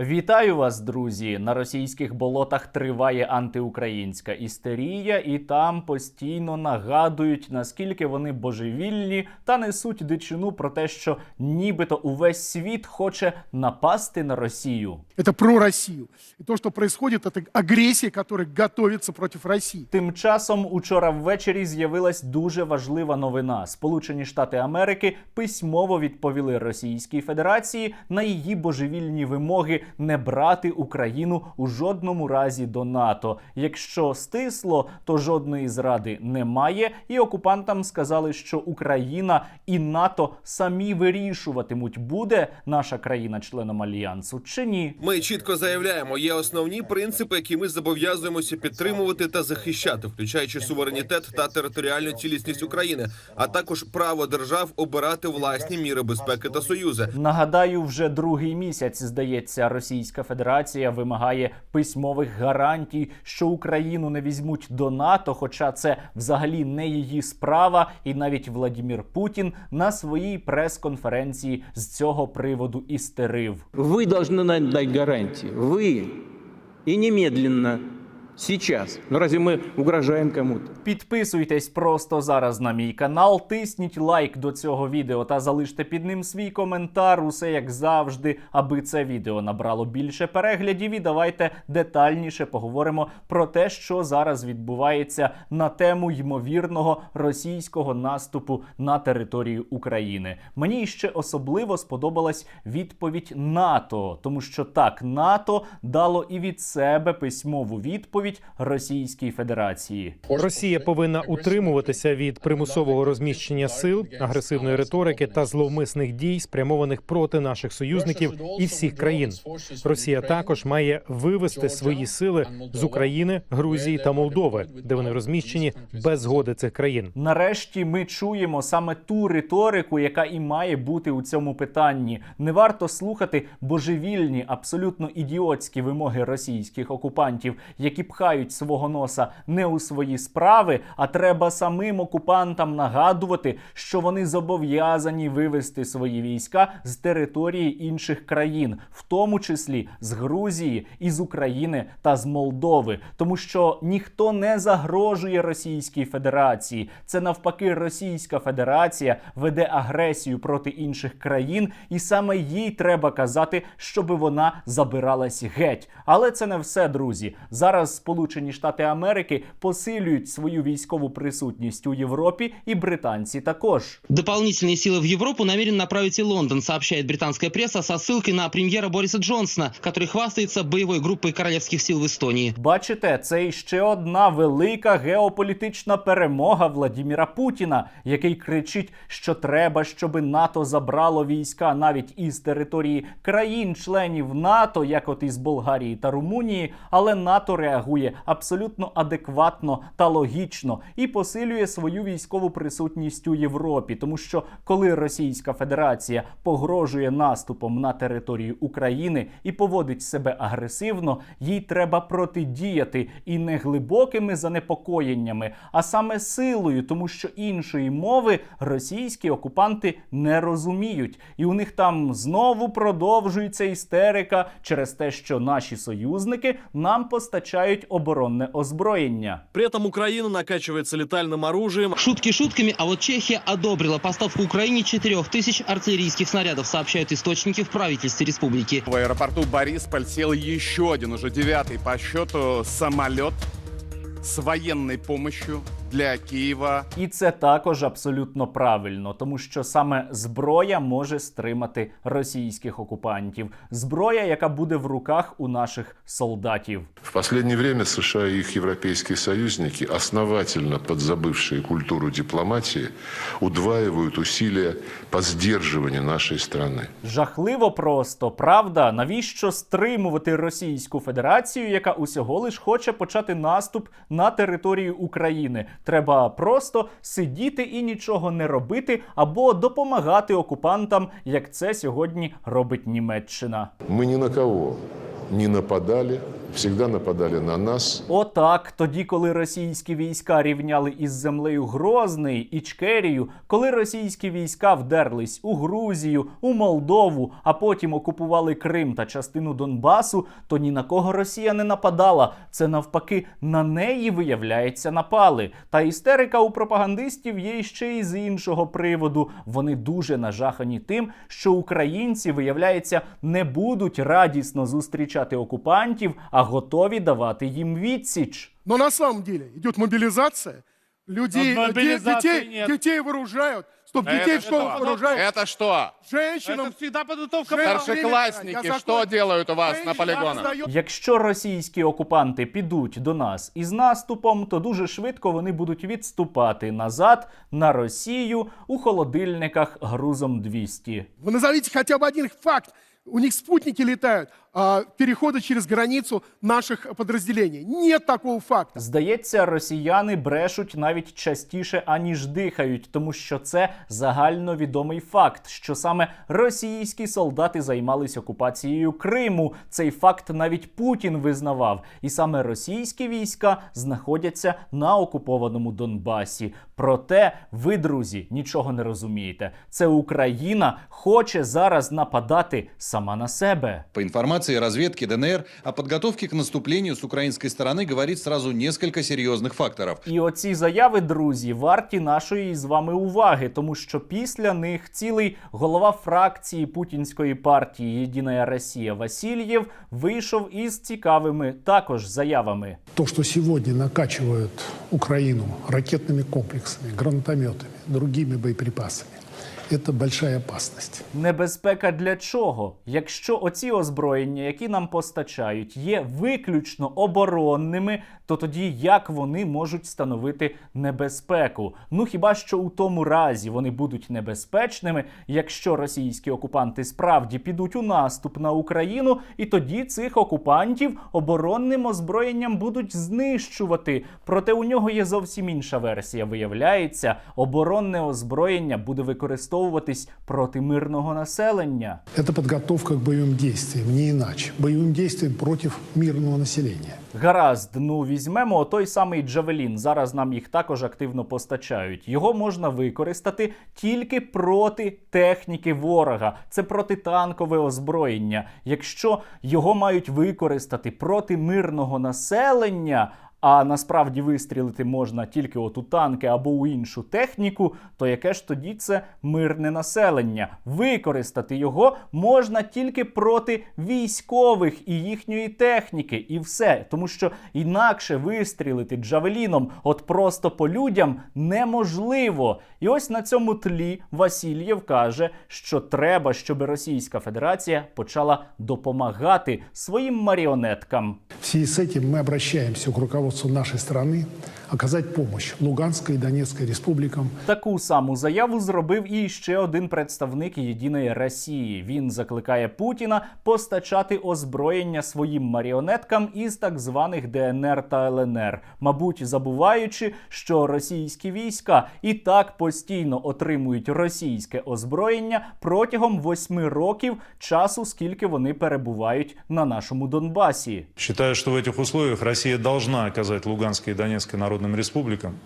Вітаю вас, друзі! На російських болотах триває антиукраїнська істерія, і там постійно нагадують, наскільки вони божевільні та несуть дичину про те, що нібито увесь світ хоче напасти на Росію. Это про Россию. И то, что происходит, это агрессия, которая готовится против России. Тим часом учора ввечері з'явилась дуже важлива новина. Сполучені Штати Америки письмово відповіли Російській Федерації на її божевільні вимоги не брати Україну у жодному разі до НАТО. Якщо стисло, то жодної зради немає. І окупантам сказали, що Україна і НАТО самі вирішуватимуть, буде наша країна членом альянсу чи ні. Ми чітко заявляємо, є основні принципи, які ми зобов'язуємося підтримувати та захищати, включаючи суверенітет та територіальну цілісність України, а також право держав обирати власні міри безпеки та союзи. Нагадаю, вже другий місяць здається, Російська Федерація вимагає письмових гарантій, що Україну не візьмуть до НАТО, хоча це взагалі не її справа. І навіть Владімір Путін на своїй прес-конференції з цього приводу істерив. Вы должны нам дать гарантии. Вы. И немедленно. Сейчас. Ну разве мы угрожаем кому-то? Підписуйтесь просто зараз на мій канал, тисніть лайк до цього відео та залиште під ним свій коментар. Усе як завжди, аби це відео набрало більше переглядів. І давайте детальніше поговоримо про те, що зараз відбувається на тему ймовірного російського наступу на територію України. Мені ще особливо сподобалась відповідь НАТО, тому що так НАТО дало і від себе письмову відповідь Російській Федерації. Росія повинна утримуватися від примусового розміщення сил, агресивної риторики та зловмисних дій, спрямованих проти наших союзників і всіх країн. Росія також має вивести свої сили з України, Грузії та Молдови, де вони розміщені без згоди цих країн. Нарешті ми чуємо саме ту риторику, яка і має бути у цьому питанні. Не варто слухати божевільні, абсолютно ідіотські вимоги російських окупантів, які пхають свого носа не у свої справи, а треба самим окупантам нагадувати, що вони зобов'язані вивести свої війська з території інших країн, в тому числі з Грузії, із України та з Молдови, тому що ніхто не загрожує Російській Федерації. Це навпаки, Російська Федерація веде агресію проти інших країн, і саме їй треба казати, щоби вона забиралась геть. Але це не все, друзі. Зараз Сполучені Штати Америки посилюють свою військову присутність у Європі, і британці також. Дополнительные силы в Европу намерен направить и Лондон, сообщает британская пресса со ссылкой на премьера Бориса Джонсона, который хвастается боевой группой королевских сил в Эстонии. Бачите, це іще одна велика геополітична перемога Владіміра Путіна, який кричить, що треба, щоб НАТО забрало війська навіть із території країн-членів НАТО, як от із Болгарії та Румунії. Але НАТО реагує абсолютно адекватно та логічно і посилює свою військову присутність у Європі, тому що коли Російська Федерація погрожує наступом на територію України і поводить себе агресивно, їй треба протидіяти і не глибокими занепокоєннями, а саме силою, тому що іншої мови російські окупанти не розуміють, і у них там знову продовжується істерика через те, що наші союзники нам постачають оборонне озброєння. При этом Украина накачивается летальным оружием. Шутки шутками, а вот Чехия одобрила поставку Украине 4000 артиллерийских снарядов, сообщают источники в правительстве республики. В аэропорту Борисполь сел еще один, уже девятый по счету, самолет с военной помощью для Киева. І це також абсолютно правильно, тому що саме зброя може стримати російських окупантів. Зброя, яка буде в руках у наших солдатів. В последнее время США и их европейские союзники, основательно подзабывшие культуру дипломатии, удваивают усилия по сдерживанию нашей страны. Жахливо просто, правда? Навіщо стримувати Російську Федерацію, яка усього лиш хоче почати наступ на територію України? Треба просто сидіти і нічого не робити, або допомагати окупантам, як це сьогодні робить Німеччина. Ми ні на кого не нападали всегда нападали на нас, Отак, тоді, коли російські війська рівняли із землею Грозний, Ічкерію, коли російські війська вдерлись у Грузію, у Молдову, а потім окупували Крим та частину Донбасу, то ні на кого Росія не нападала. Це навпаки на неї, виявляється, напали. Та істерика у пропагандистів є ще й з іншого приводу. Вони дуже нажахані тим, що українці, виявляється, не будуть радісно зустрічати окупантів, а готові давати їм відсіч. Но на самом деле идет мобилизация. Людей, Но мобилизации детей, нет. детей вооружают. Стоп, детей в Это школах что? вооружают. Это что? Женщинам. всегда подготовка. Женщинам- Старшеклассники Я что закончу. делают у вас на Женщинам полигонах? сдают Якщо російські окупанти підуть до нас із наступом, то дуже швидко вони будуть відступати назад на Росію у холодильниках грузом 200. Вы назовите хотя бы один факт. У них спутники летают, а, переходы через границу наших подразделений. Нет такого факта. Здається, росіяни брешуть навіть частіше аніж дихають, тому що це загальновідомий факт, що саме російські солдати займались окупацією Криму. Цей факт навіть Путін визнавав, і саме російські війська знаходяться на окупованому Донбасі. Проте ви, друзі, нічого не розумієте. Це Україна хоче зараз нападати сама на себе. По информации разведки ДНР, о подготовке к наступлению с украинской стороны говорит сразу несколько серьезных факторов. І оці заяви, друзі, варті нашої з вами уваги, тому що після них цілий голова фракції путінської партії Єдина Росія Васильєв вийшов із цікавими також заявами. То, что сегодня накачивают Украину ракетными комплексами, гранатометами, другими боеприпасами, это большая опасность. Небезпека для чого? Якщо оці озброєння, які нам постачають, є виключно оборонними, то тоді як вони можуть становити небезпеку? Ну хіба що у тому разі вони будуть небезпечними, якщо російські окупанти справді підуть у наступ на Україну, і тоді цих окупантів оборонним озброєнням будуть знищувати. Проте у нього є зовсім інша версія. Виявляється, оборонне озброєння буде використовуватись проти мирного населення. Это подготовка к боевым действиям, не иначе. Боевым действиям против мирного населения. Гаразд, ну візьмемо той самий Джавелін. Зараз нам їх також активно постачають. Його можна використати тільки проти техніки ворога. Це протитанкове озброєння. Якщо його мають використати проти мирного населення. а насправді вистрілити можна тільки от у танки або у іншу техніку, то яке ж тоді це мирне населення? Використати його можна тільки проти військових і їхньої техніки, і все. Тому що інакше вистрілити джавеліном от просто по людям неможливо. І ось на цьому тлі Васильєв каже, що треба, щоб Російська Федерація почала допомагати своїм маріонеткам. В связи с этим мы обращаемся к руководству нашей страны оказать помощь Луганской и Донецкой республикам Таку саму заяву зробив і ще один представник єдиної Росії. Він закликає Путіна постачати озброєння своїм маріонеткам із так званих ДНР та ЛНР, мабуть, забуваючи, що російські війська і так постійно отримують російське озброєння протягом восьми років часу, скільки вони перебувають на нашому Донбасі. Считаю, что в этих условиях Россия должна оказать Луганской и Донецкой народным республикам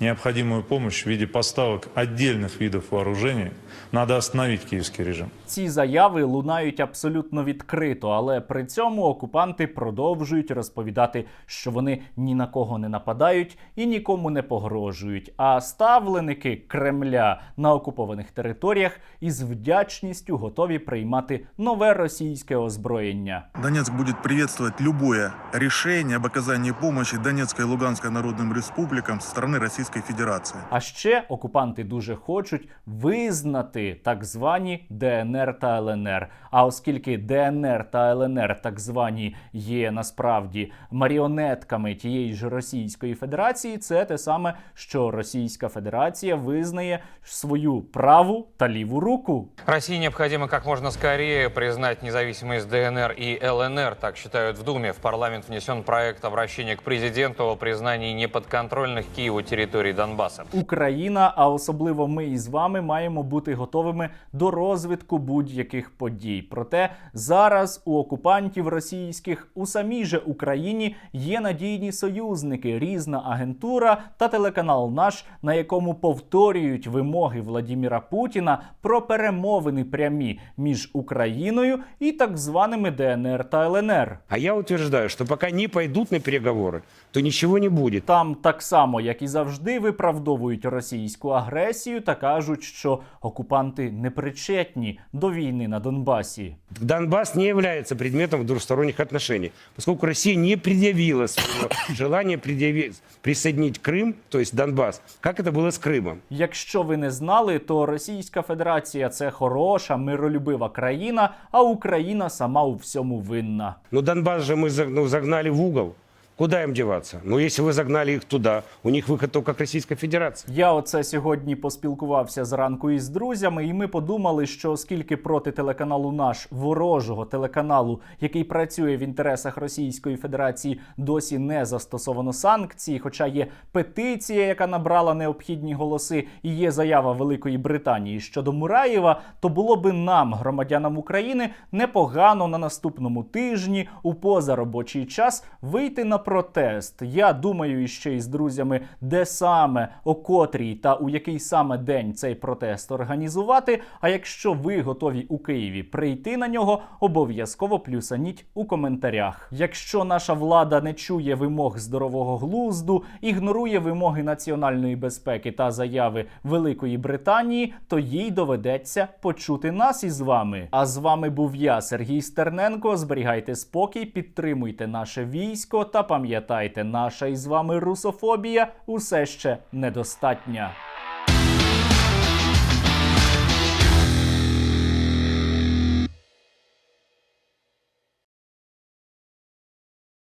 необходимую помощь в виде поставок отдельных видов вооружений. Надо остановить киевский режим. Ці заяви лунають абсолютно відкрито, але при цьому окупанти продовжують розповідати, що вони ні на кого не нападають і нікому не погрожують. А ставленики Кремля на окупованих територіях із вдячністю готові приймати нове російське озброєння. Донецк будет приветствовать любое решение об оказании помощи Донецкой и Луганской народным республикам со стороны Российской Федерации. А ще окупанти дуже хочуть визнати так звані ДНР та ЛНР. А оскільки ДНР та ЛНР так звані є насправді маріонетками тієї ж Російської Федерації, це те саме, що Російська Федерація визнає свою праву та ліву руку. России необходимо как можно скорее признать независимость ДНР и ЛНР, так считают в Думе. В парламент внесен проект обращения к президенту о признании неподконтрольных Киеву территорий территории Донбасса. Україна, а особливо ми із вами маємо бути готовими до розвитку будь-яких подій. Проте зараз у окупантів російських у самій же Україні є надійні союзники, різна агентура та телеканал наш, на якому повторюють вимоги Владіміра Путіна про перемовини прямі між Україною і так званими ДНР та ЛНР. А я утверждаю, что пока не пойдут на переговоры, то ничего не будет. Там так само, як і завжди, виправдовують російську агресію та кажуть, що окупанти не причетні до війни на Донбасі. Донбасс не является предметом двусторонних отношений, поскольку Россия не предъявила своего желания предъяви- присоединить Крым, то есть Донбасс, как это было с Крымом. Якщо ви не знали, то Російська Федерація це хороша, миролюбива країна, а Україна сама у всьому винна. Но Донбасс же мы заг- ну, загнали в угол. Куда им деваться? Ну, если вы загнали их туда, у них выход только к Российской Федерации. Я оце сьогодні поспілкувався зранку із друзями, і ми подумали, що оскільки проти телеканалу наш ворожого телеканалу, який працює в інтересах Російської Федерації, досі не застосовано санкції, хоча є петиція, яка набрала необхідні голоси, і є заява Великої Британії щодо Мураєва, то було би нам, громадянам України, непогано на наступному тижні у позаробочий час вийти на протест. Я думаю іще із друзями, де саме, о котрій та у який саме день цей протест організувати. А якщо ви готові у Києві прийти на нього, обов'язково плюсаніть у коментарях. Якщо наша влада не чує вимог здорового глузду, ігнорує вимоги національної безпеки та заяви Великої Британії, то їй доведеться почути нас із вами. А з вами був я, Сергій Стерненко. Зберігайте спокій, підтримуйте наше військо та пам'ятайте, наша із вами русофобія усе ще недостатня.